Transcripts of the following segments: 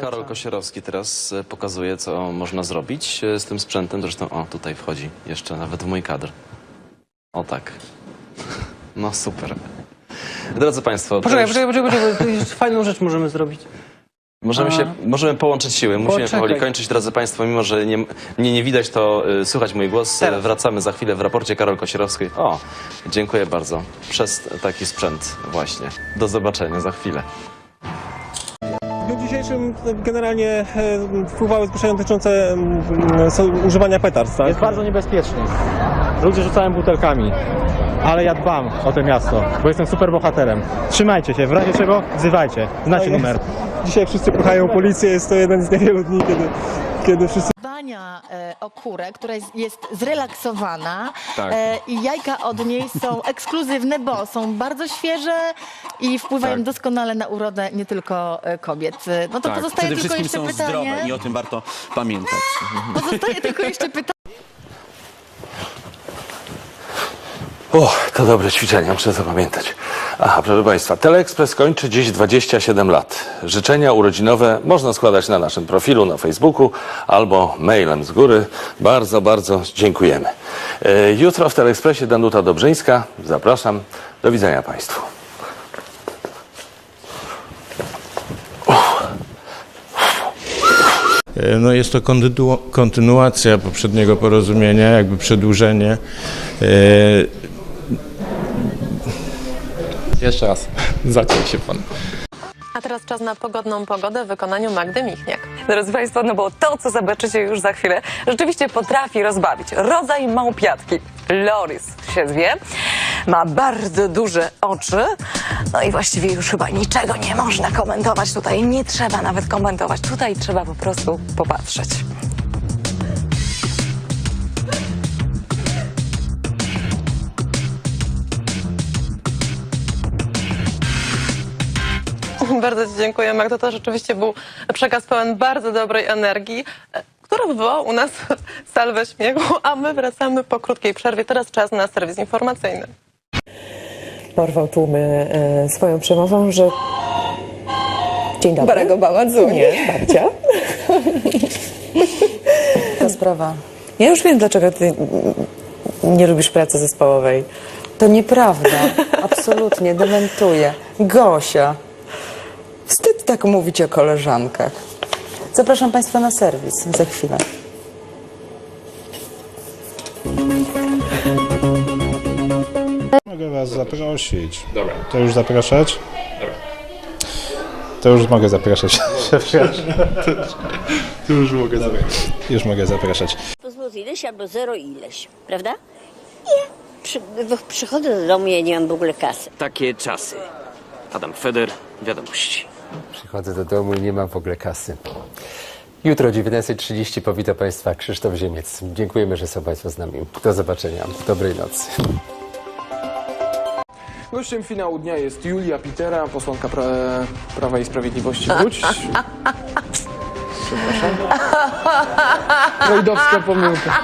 Karol Kosierowski teraz e, pokazuje, co można zrobić e, z tym sprzętem. Zresztą, o, tutaj wchodzi jeszcze nawet w mój kadr. O tak. No super. Drodzy Państwo, Poczekaj, już poczekaj, poczekaj, poczekaj, fajną rzecz możemy zrobić. możemy, się, możemy połączyć siły. Musimy Poczekaj. powoli kończyć, drodzy Państwo. Mimo, że nie, mnie nie widać, to y, słychać mój głos. Teraz. Wracamy za chwilę w raporcie Karol Kosierowski. O, dziękuję bardzo. Przez taki sprzęt właśnie. Do zobaczenia za chwilę. Dzisiejszym generalnie e, wpływały zgłoszenia dotyczące mm, używania petard, tak? Jest bardzo niebezpiecznie. Ludzie rzucają butelkami. Ale ja dbam o to miasto, bo jestem super bohaterem. Trzymajcie się, w razie czego wzywajcie. Znacie Tak numer. Dzisiaj wszyscy pychają policję, jest to jeden z niewielu dni, kiedy, kiedy wszyscy Bania e, o kurę, która jest, jest zrelaksowana Tak. e, i jajka od niej są ekskluzywne, bo są bardzo świeże i wpływają Tak. doskonale na urodę nie tylko e, kobiet. E, No to Tak, pozostaje przede tylko wszystkim jeszcze są pytanie. zdrowe i o tym warto pamiętać. Pozostaje tylko jeszcze pytanie. O, to dobre ćwiczenie, muszę zapamiętać. Aha, proszę Państwa, Teleekspres kończy dziś 27 lat. Życzenia urodzinowe można składać na naszym profilu na Facebooku albo mailem z góry. Bardzo, bardzo dziękujemy. E, Jutro w Teleekspresie Danuta Dobrzyńska. Zapraszam. Do widzenia Państwu. No jest to kontynu- kontynuacja poprzedniego porozumienia, jakby przedłużenie. Jeszcze raz. Zaciął się pan. A teraz czas na pogodną pogodę w wykonaniu Magdy Michniak. Drodzy Państwo, no bo to, co zobaczycie już za chwilę, rzeczywiście potrafi rozbawić. Rodzaj małpiatki. Loris się zwie. Ma bardzo duże oczy. No i właściwie już chyba niczego nie można komentować tutaj. Nie trzeba nawet komentować. Tutaj trzeba po prostu popatrzeć. Bardzo Ci dziękuję, Magda. To rzeczywiście był przekaz pełen bardzo dobrej energii, który wywołał u nas salwę śmiechu, a my wracamy po krótkiej przerwie. Teraz czas na serwis informacyjny. porwał tłumy e, swoją przemową, że... Dzień dobry. Barego Bałazu. Nie, babcia. Ta sprawa. Ja już wiem, dlaczego ty nie lubisz pracy zespołowej. To nieprawda. Absolutnie. Dementuję. Gosia. Tak mówić o koleżankach. Zapraszam Państwa na serwis za chwilę. Mogę was zaprosić. Dobra. To już zapraszać? Dobra. To już mogę zapraszać. to już mogę zapraszać. Już mogę zapraszać. Po złoty ileś albo zero ileś, prawda? Nie. Przy, przychodzę do domu, ja nie mam w ogóle kasy. Takie czasy. Adam Feder, wiadomości. Przychodzę do domu i nie mam w ogóle kasy. Jutro o 19.30 powita Państwa Krzysztof Ziemiec. Dziękujemy, że są Państwo z nami. Do zobaczenia. Dobrej nocy. Gościem finału dnia jest Julia Pitera, posłanka pra Prawa i Sprawiedliwości. Wróć. Przepraszam. Freudowska pomyłka.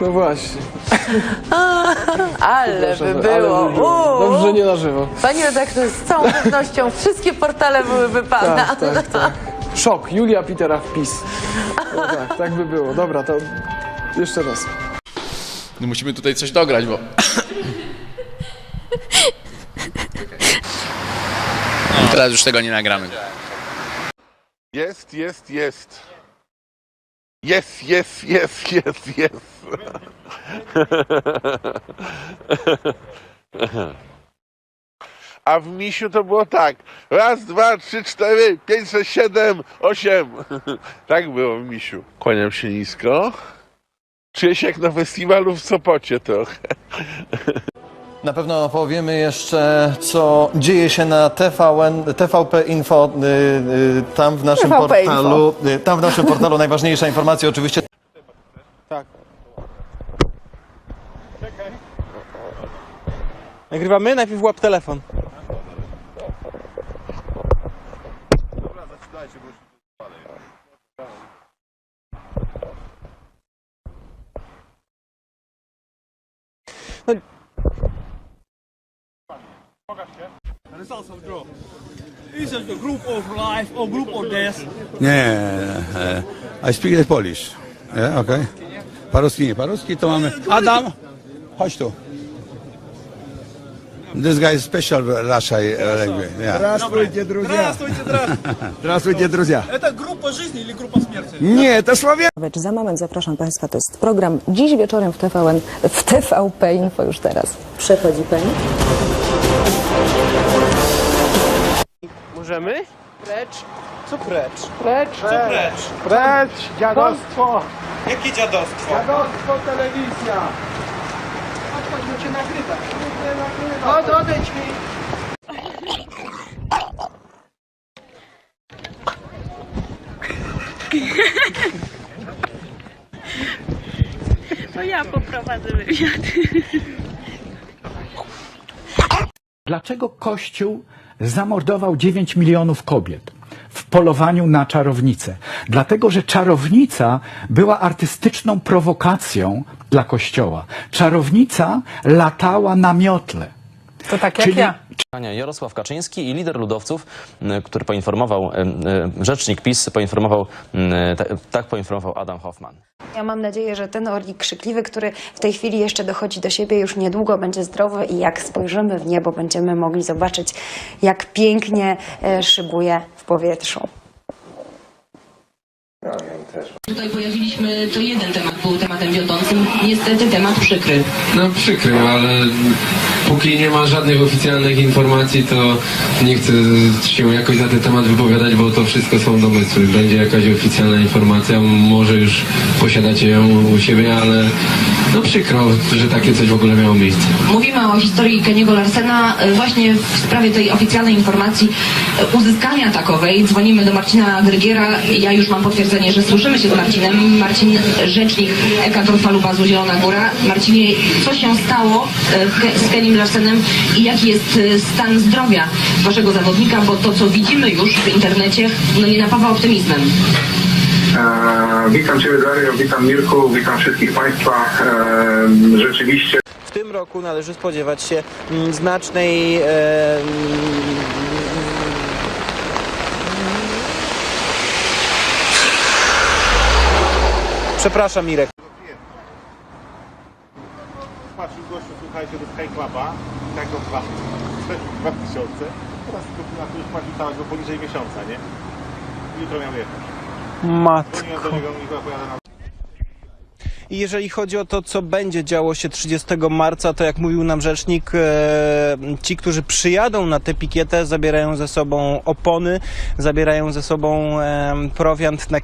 No właśnie. Ale Przepraszam, ale było. Dobrze, że nie na żywo. Panie redaktor, z całą pewnością wszystkie portale byłyby pana. Tak, tak, tak. Szok. Julia Pitera wpis. No tak, tak by było. Dobra, to jeszcze raz. no musimy tutaj coś dograć, bo... Teraz już tego nie nagramy. Jest, jest, jest. Jest, jest, jest, jest, jest. A w misiu to było tak. Raz, dwa, trzy, cztery, pięć, sześć, siedem, osiem. Tak było w misiu. Kłaniam się nisko. Czuję się jak na festiwalu w Sopocie trochę. Na pewno powiemy jeszcze, co dzieje się na TVN, TVP Info, y, y, tam w naszym TVP portalu. Y, tam w naszym portalu najważniejsza informacja oczywiście. Tak. Nagrywamy? Najpierw łap telefon. No. Nie, e, I speak Polish. Yeah, okay. Paruski nie, paruski to mamy. Adam, chodź tu. This guy is special Russia language. Yeah. Здравствуйте, друзья. Здравствуйте, здравствуйте. Здравствуйте, друзья. Это группа жизни или группа смерти? Nie, to Słowie. Za moment zapraszam Państwa, to jest program dziś wieczorem w TVN, w TVP Info już teraz. Przechodzi Pani. Możemy? Precz. Co precz? Precz, Co precz? precz, dziadostwo. Jakie dziadostwo? Dziadostwo, telewizja. Chodź, cię nagrywa. Chodź, odejdź mi. To ja poprowadzę wywiad. Dlaczego Kościół zamordował 9 milionów kobiet w polowaniu na czarownicę? Dlatego, że czarownica była artystyczną prowokacją dla Kościoła. Czarownica latała na miotle. To tak Czyli Jarosław Kaczyński i lider ludowców, który poinformował, rzecznik PiS poinformował, tak poinformował Adam Hoffman. Ja mam nadzieję, że ten orlik krzykliwy, który w tej chwili jeszcze dochodzi do siebie, już niedługo będzie zdrowy i jak spojrzymy w niebo, będziemy mogli zobaczyć, jak pięknie e, szybuje w powietrzu. Tutaj pojawiliśmy, to jeden temat był tematem wiodącym, niestety temat przykry. No przykry, ale póki nie ma żadnych oficjalnych informacji, to nie chcę się jakoś na ten temat wypowiadać, bo to wszystko są domysły. Będzie jakaś oficjalna informacja, może już posiadacie ją u siebie, ale no przykro, że takie coś w ogóle miało miejsce. Mówimy o historii Keniego Larsena e, właśnie w sprawie tej oficjalnej informacji e, uzyskania takowej. Dzwonimy do Marcina Grygiera. Ja już mam potwierdzenie, że słyszymy się z Marcinem. Marcin, rzecznik Eka Torfalu Bazu Zielona Góra. Marcinie, co się stało Ke- z Kenim Larsenem i jaki jest stan zdrowia waszego zawodnika, bo to, co widzimy już w internecie, no nie napawa optymizmem. E, witam Ciebie Dario, witam Mirku, witam wszystkich Państwa. E, rzeczywiście W tym roku należy spodziewać się mm, znacznej... E, Przepraszam, Mirek. Patrz, gościu, słuchajcie, do Sky Cluba, tego dwa, 2000. Teraz tylko na to już płaci całego poniżej miesiąca, nie? Jutro miał jechać. Matko. I jeżeli chodzi o to, co będzie działo się 30 marca, to jak mówił nam rzecznik, e, ci, którzy przyjadą na tę pikietę, zabierają ze sobą opony, zabierają ze sobą e, prowiant na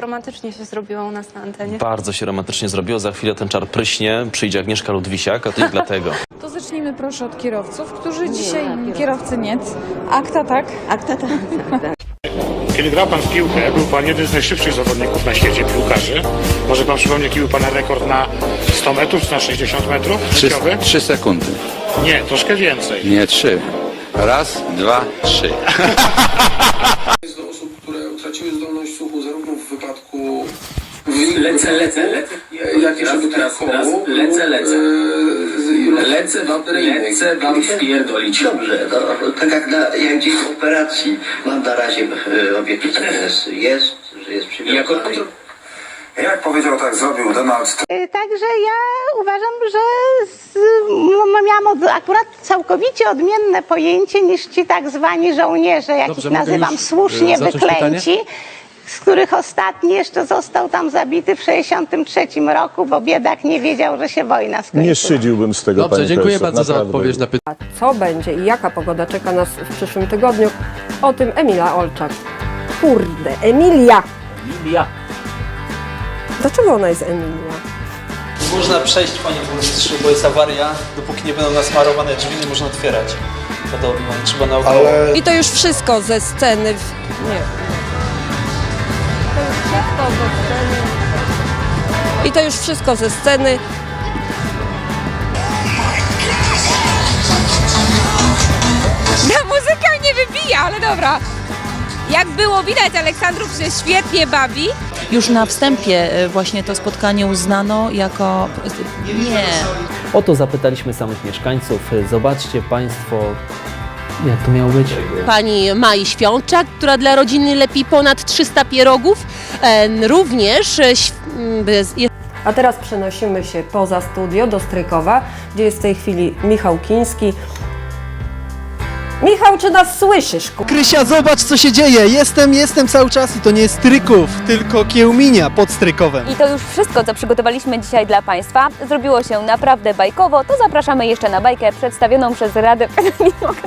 Romantycznie się zrobiło u nas na antenie. Bardzo się romantycznie zrobiło, za chwilę ten czar pryśnie, przyjdzie Agnieszka Ludwisiak, a to i dlatego. To zacznijmy proszę od kierowców, którzy dzisiaj kierowcy nie. Akta tak? Akta tak. Kiedy grał Pan w piłkę, był Pan jednym z najszybszych zawodników na świecie piłkarzy. Może Pan przypomnieć, jaki był Pana rekord na 100 metrów czy na 60 metrów? życiowy? 3 sekundy. Nie, troszkę więcej. Nie, 3. Raz, dwa, trzy. Jest do osób, które utraciły zdolność słuchu zarówno w wypadku Lecę, lecę, lecę. Jak jeszcze do teraz, teraz, lecę, lecę. Lecę wam, lecę wam spierdolić. Dobrze, no, tak jak, na, jak dziś w operacji mam na razie e, obietnicę, że jest, że jest przywiązany. Jak powiedział, tak zrobił Donald Także ja uważam, że z, no, miałam od, akurat całkowicie odmienne pojęcie niż ci tak zwani żołnierze, jakich Dobrze, mogę nazywam już, słusznie e, zacząć wyklęci. pytanie? Z których ostatni jeszcze został tam zabity w 63 roku, bo biedak nie wiedział, że się wojna skończy. Nie szydziłbym z tego, Dobrze, pani dziękuję profesor, bardzo za naprawdę. odpowiedź na pytanie. Co będzie i jaka pogoda czeka nas w przyszłym tygodniu? O tym Emila Olczak. Kurde, Emilia! Emilia. Dlaczego ona jest Emilia? Można przejść, panie burmistrzu, bo jest awaria. Dopóki nie będą nasmarowane drzwi, nie można otwierać. Podobno, trzeba naokoło. I to już wszystko ze sceny. W... Nie. To już wszystko ze sceny. I to już wszystko ze sceny. Ta muzyka mnie wybija, ale dobra. Jak było widać, Aleksandrów się świetnie bawi. Już na wstępie e, właśnie to spotkanie uznano jako... Nie. O to zapytaliśmy samych mieszkańców. Zobaczcie Państwo Jak to miało być? Pani Mai Świączak, która dla rodziny lepi ponad 300 pierogów. E, również e, ś- m, bez- jest A teraz przenosimy się poza studio do Strykowa, gdzie jest w tej chwili Michał Kiński. Michał, czy nas słyszysz? ku- Krysia, zobacz co się dzieje. Jestem, jestem cały czas i to nie stryków, tylko kiełminia pod strykowem. I to już wszystko, co przygotowaliśmy dzisiaj dla Państwa. Zrobiło się naprawdę bajkowo, to zapraszamy jeszcze na bajkę przedstawioną przez Radę... Nie mogę.